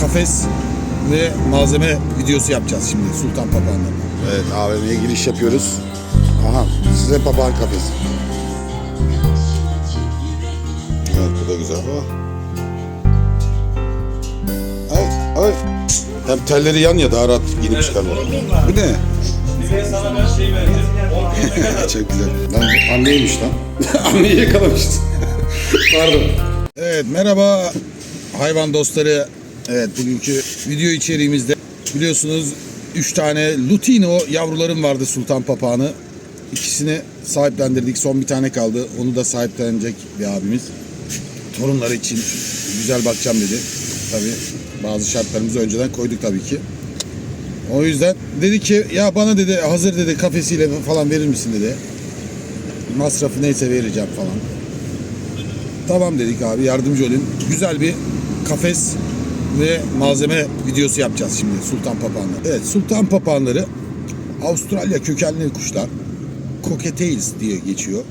kafes ve malzeme videosu yapacağız şimdi Sultan Papağan'la. Evet AVM'ye giriş yapıyoruz. Aha size papağan kafesi. Evet bu da güzel. Oh. Ay ay. Hem telleri yan ya daha rahat girip çıkarlar. Bu ne? Bize sana ben şey vereceğim. 10 bin ne kadar? Çok güzel. Lan anneymiş lan. Anneyi yakalamışız. Pardon. Evet merhaba hayvan dostları. Evet bugünkü video içeriğimizde biliyorsunuz 3 tane Lutino yavrularım vardı Sultan Papağanı. İkisini sahiplendirdik. Son bir tane kaldı. Onu da sahiplenecek bir abimiz. Torunları için güzel bakacağım dedi. Tabii bazı şartlarımızı önceden koyduk tabii ki. O yüzden dedi ki ya bana dedi hazır dedi kafesiyle falan verir misin dedi. Masrafı neyse vereceğim falan. Tamam dedik abi yardımcı olun. Güzel bir kafes ve malzeme videosu yapacağız şimdi sultan papağanları. Evet sultan papağanları Avustralya kökenli kuşlar. Cockatails diye geçiyor.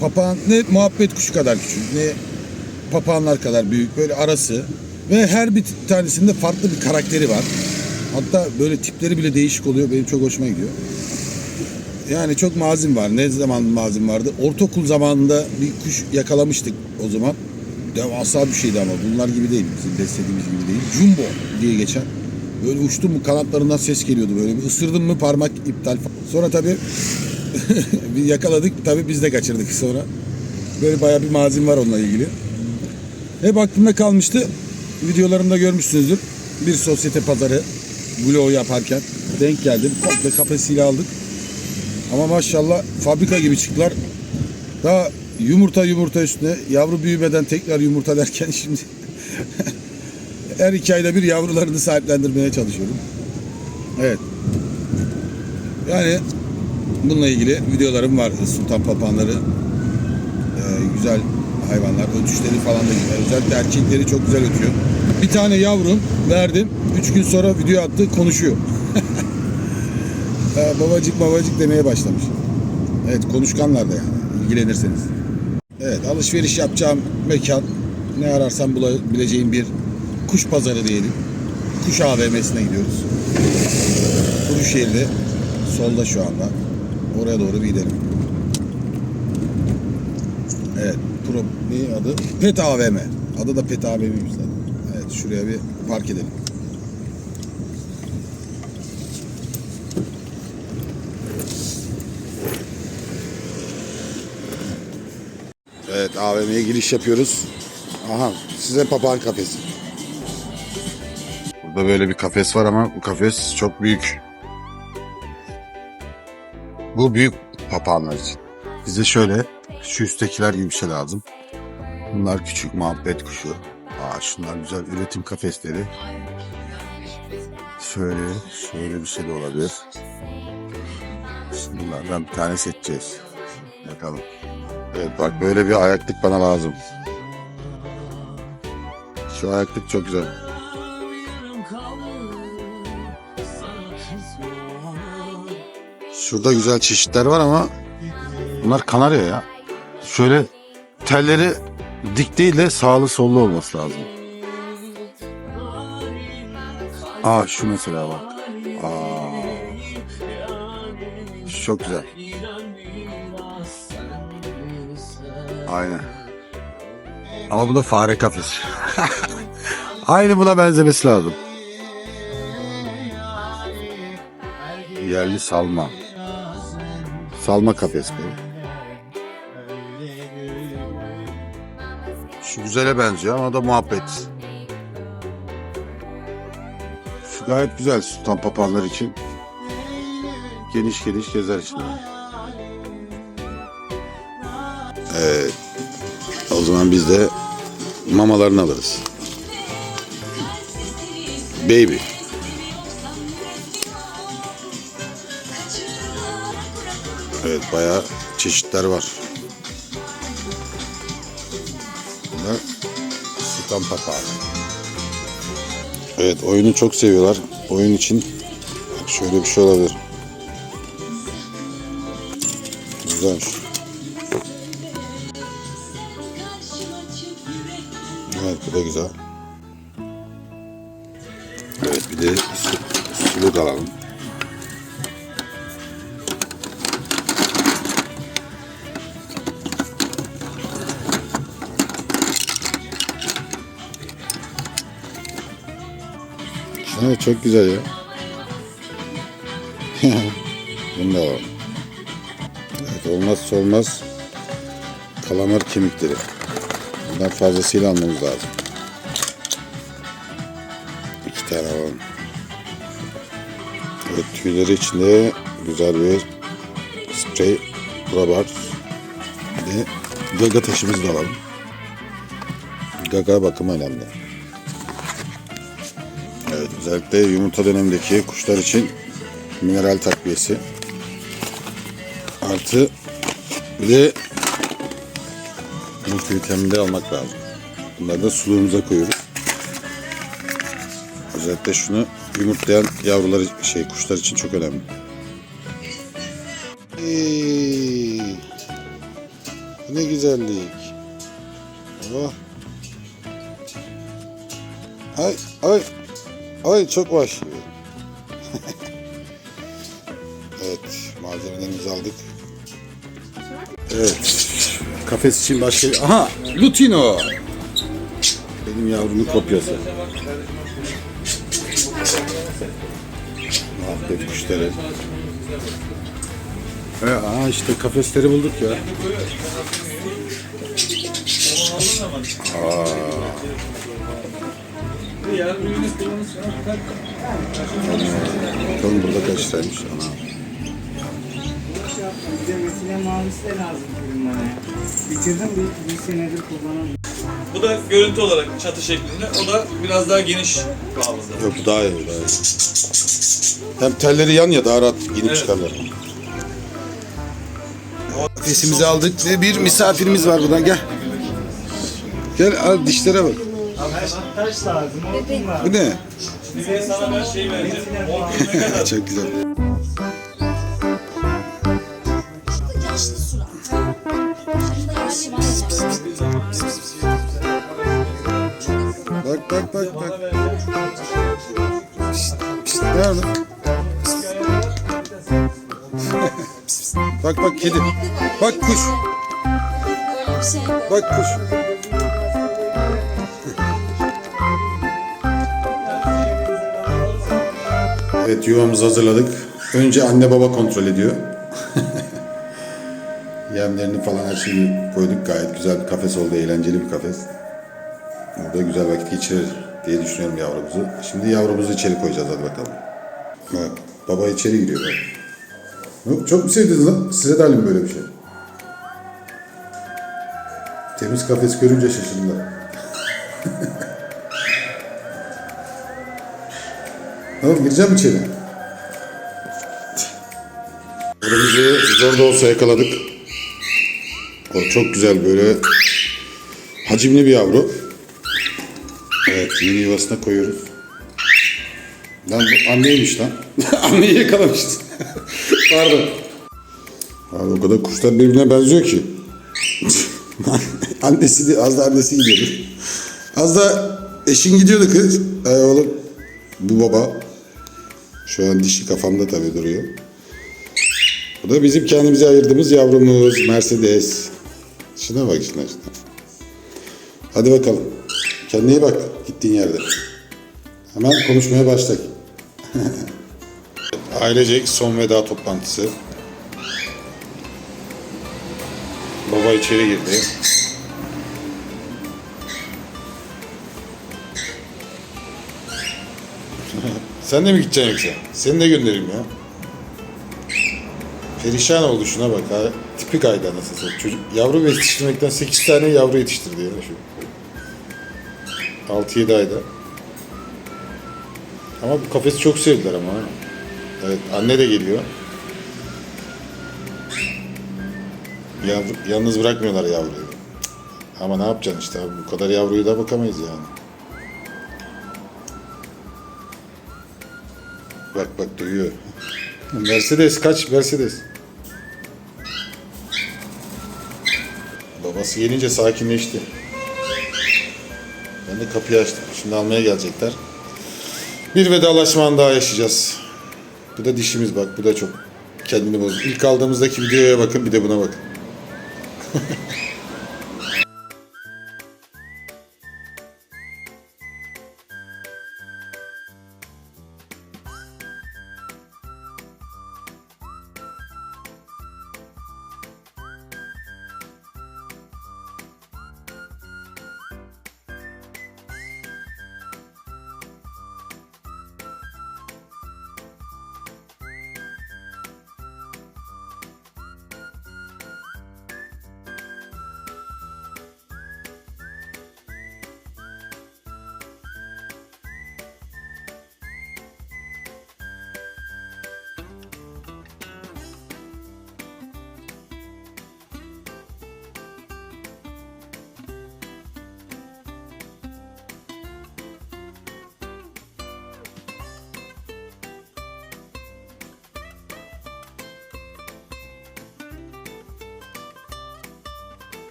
Papağan ne muhabbet kuşu kadar küçük ne papağanlar kadar büyük böyle arası ve her bir tanesinde farklı bir karakteri var. Hatta böyle tipleri bile değişik oluyor. Benim çok hoşuma gidiyor. Yani çok mazim var. Ne zaman mazim vardı? Ortaokul zamanında bir kuş yakalamıştık o zaman. Devasa bir şeydi ama bunlar gibi değil. Bizim beslediğimiz gibi değil. Jumbo diye geçen. Böyle uçtu mu kanatlarından ses geliyordu böyle. Bir ısırdım mı parmak iptal falan. Sonra tabii bir yakaladık. Tabii biz de kaçırdık sonra. Böyle bayağı bir mazim var onunla ilgili. Hep aklımda kalmıştı. Videolarımda görmüşsünüzdür. Bir sosyete pazarı vlog yaparken denk geldim. Komple kafesiyle aldık. Ama maşallah fabrika gibi çıktılar. Daha yumurta yumurta üstüne yavru büyümeden tekrar yumurta derken şimdi her iki ayda bir yavrularını sahiplendirmeye çalışıyorum. Evet. Yani bununla ilgili videolarım var. Sultan papağanları ee, güzel hayvanlar. Ötüşleri falan da güzel. Özellikle erkekleri çok güzel ötüyor. Bir tane yavrum verdim. Üç gün sonra video attı konuşuyor. Ha, babacık babacık demeye başlamış. Evet konuşkanlar da yani ilgilenirseniz. Evet alışveriş yapacağım mekan ne ararsan bulabileceğin bir kuş pazarı diyelim. Kuş AVM'sine gidiyoruz. Kuruşehir'de solda şu anda. Oraya doğru bir gidelim. Evet. Pro, ne adı? Pet AVM. Adı da Pet AVM'ymiş zaten. Evet şuraya bir park edelim. Evet AVM'ye giriş yapıyoruz. Aha size papağan kafesi. Burada böyle bir kafes var ama bu kafes çok büyük. Bu büyük papağanlar için. Bize şöyle şu üsttekiler gibi bir şey lazım. Bunlar küçük muhabbet kuşu. Aa şunlar güzel üretim kafesleri. Şöyle, şöyle bir şey de olabilir. Şimdi bunlardan bir tane seçeceğiz. Bakalım. Evet bak böyle bir ayaklık bana lazım. Şu ayaklık çok güzel. Şurada güzel çeşitler var ama bunlar kanarya ya. Şöyle telleri dik değil de sağlı sollu olması lazım. Aa şu mesela bak. Aa. Çok güzel. Aynen. Ama bu da fare kafesi. Aynı buna benzemesi lazım. Yerli salma. Salma kafesi. Şu güzele benziyor ama da muhabbet. Şu gayet güzel sultan papağanlar için. Geniş geniş gezer içinde. Evet. O zaman biz de mamalarını alırız. Baby. Evet bayağı çeşitler var. Bunlar sultan papağanı. Evet oyunu çok seviyorlar. Oyun için şöyle bir şey olabilir. Güzelmiş. Evet bu da güzel. Evet bir de su, suluk alalım. Evet çok güzel ya. Bunu da alalım. Evet olmazsa olmaz kalamar kemikleri. Bundan fazlasıyla almamız lazım. İki tane alalım. Evet tüyleri içinde güzel bir sprey var. Bir de gaga taşımızı da alalım. Gaga bakımı önemli. Evet özellikle yumurta dönemindeki kuşlar için mineral takviyesi. Artı bir de multivitamin de almak lazım. Bunları da suluğumuza koyuyoruz. Özellikle şunu yumurtlayan yavrular şey kuşlar için çok önemli. Ey, bu ne güzellik. Oh. Ay ay ay çok vahşi. evet malzemelerimizi aldık. Evet. Kafes için başka... Aha! Lutino! Benim yavrumun kopyası. Muhabbet kuşları. E, aha işte kafesleri bulduk ya. Bakalım burada kaç tane Ana. Bir de mesile mavisi de lazım firmaya. Bitirdim bir, bir senedir kullanamıyorum. Bu da görüntü olarak çatı şeklinde. O da biraz daha geniş kıvamında. Yok bu daha iyi, bu daha iyi. Hem telleri yan ya daha rahat giyinip Evet. çıkarlar. Kafesimizi aldık ve bir misafirimiz var buradan gel. Gel al dişlere bak. Taş lazım, odun lazım. Bu ne? Size sana ben şey vereceğim. 10 gün ne kadar? Çok güzel. Ne oldu? bak bak kedi. Bak kuş. Bak kuş. Evet yuvamızı hazırladık. Önce anne baba kontrol ediyor. Yemlerini falan her şeyi koyduk. Gayet güzel bir kafes oldu. Eğlenceli bir kafes. Burada güzel vakit geçirir diye düşünüyorum yavrumuzu. Şimdi yavrumuzu içeri koyacağız hadi bakalım. Bak baba içeri giriyor bak. Çok mu sevdiniz lan? Size de halim böyle bir şey. Temiz kafes görünce şaşırdılar. Tamam gireceğim içeri. Kırmızıyı zor da olsa yakaladık. O çok güzel böyle hacimli bir yavru. Yeni yuvasına koyuyoruz. Lan bu anneymiş lan. Anneyi yakalamışız. Pardon. Abi o kadar kuşlar birbirine benziyor ki. annesi de, az da annesi gidiyordu. Az da eşin gidiyordu kız. Ay oğlum bu baba. Şu an dişi kafamda tabii duruyor. Bu da bizim kendimize ayırdığımız yavrumuz Mercedes. Şuna bak şuna şuna. Hadi bakalım. Kendine iyi bak gittiğin yerde. Hemen konuşmaya başlayalım. Ailecek son veda toplantısı. Baba içeri girdi. Sen de mi gideceksin yoksa? Seni de göndereyim ya. Perişan oldu şuna bak ha. Tipik ayda nasıl Çocuk yavru yetiştirmekten 8 tane yavru yetiştirdi ya şu. 6-7 ayda. Ama bu kafesi çok sevdiler ama. Evet anne de geliyor. Yavru, yalnız bırakmıyorlar yavruyu. Ama ne yapacaksın işte bu kadar yavruyu da bakamayız yani. Bak bak duyuyor. Mercedes kaç Mercedes. Babası gelince sakinleşti. De kapıyı açtım. Şimdi almaya gelecekler. Bir vedalaşma anı daha yaşayacağız. Bu da dişimiz bak. Bu da çok kendini bozdu. İlk aldığımızdaki videoya bakın bir de buna bakın.